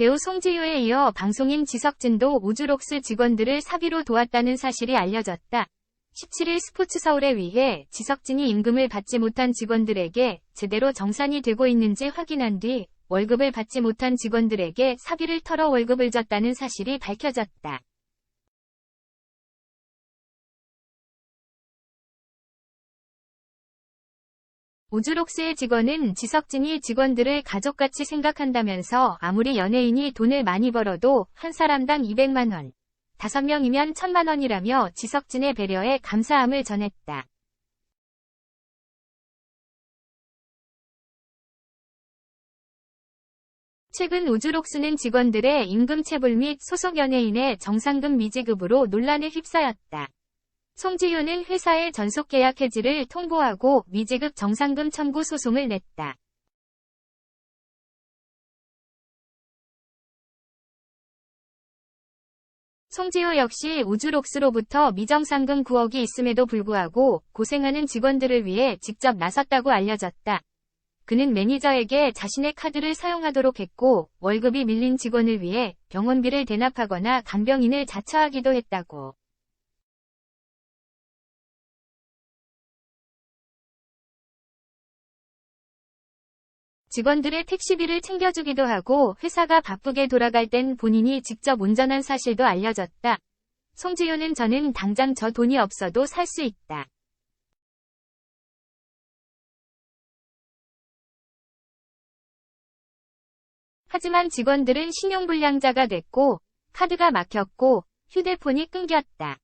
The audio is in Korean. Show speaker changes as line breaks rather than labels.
배우 송지효에 이어 방송인 지석진도 우주록스 직원들을 사비로 도왔다는 사실이 알려졌다. 17일 스포츠 서울에 위해 지석진이 임금을 받지 못한 직원들에게 제대로 정산이 되고 있는지 확인한 뒤 월급을 받지 못한 직원들에게 사비를 털어 월급을 줬다는 사실이 밝혀졌다. 우주록스의 직원은 지석진이 직원들을 가족같이 생각한다면서 아무리 연예인이 돈을 많이 벌어도 한 사람당 200만원, 5명이면 1000만원이라며 지석진의 배려에 감사함을 전했다. 최근 우주록스는 직원들의 임금 체불 및 소속 연예인의 정상금 미지급으로 논란에 휩싸였다. 송지효는 회사의 전속계약 해지를 통보하고 미지급 정상금 청구 소송을 냈다. 송지효 역시 우주록스로부터 미정상금 9억이 있음에도 불구하고 고생하는 직원들을 위해 직접 나섰다고 알려졌다. 그는 매니저에게 자신의 카드를 사용하도록 했고 월급이 밀린 직원을 위해 병원비를 대납하거나 간병인을 자처하기도 했다고. 직원들의 택시비를 챙겨주기도 하고 회사가 바쁘게 돌아갈 땐 본인이 직접 운전한 사실도 알려졌다. 송지효는 저는 당장 저 돈이 없어도 살 수 있다. 하지만 직원들은 신용불량자가 됐고 카드가 막혔고 휴대폰이 끊겼다.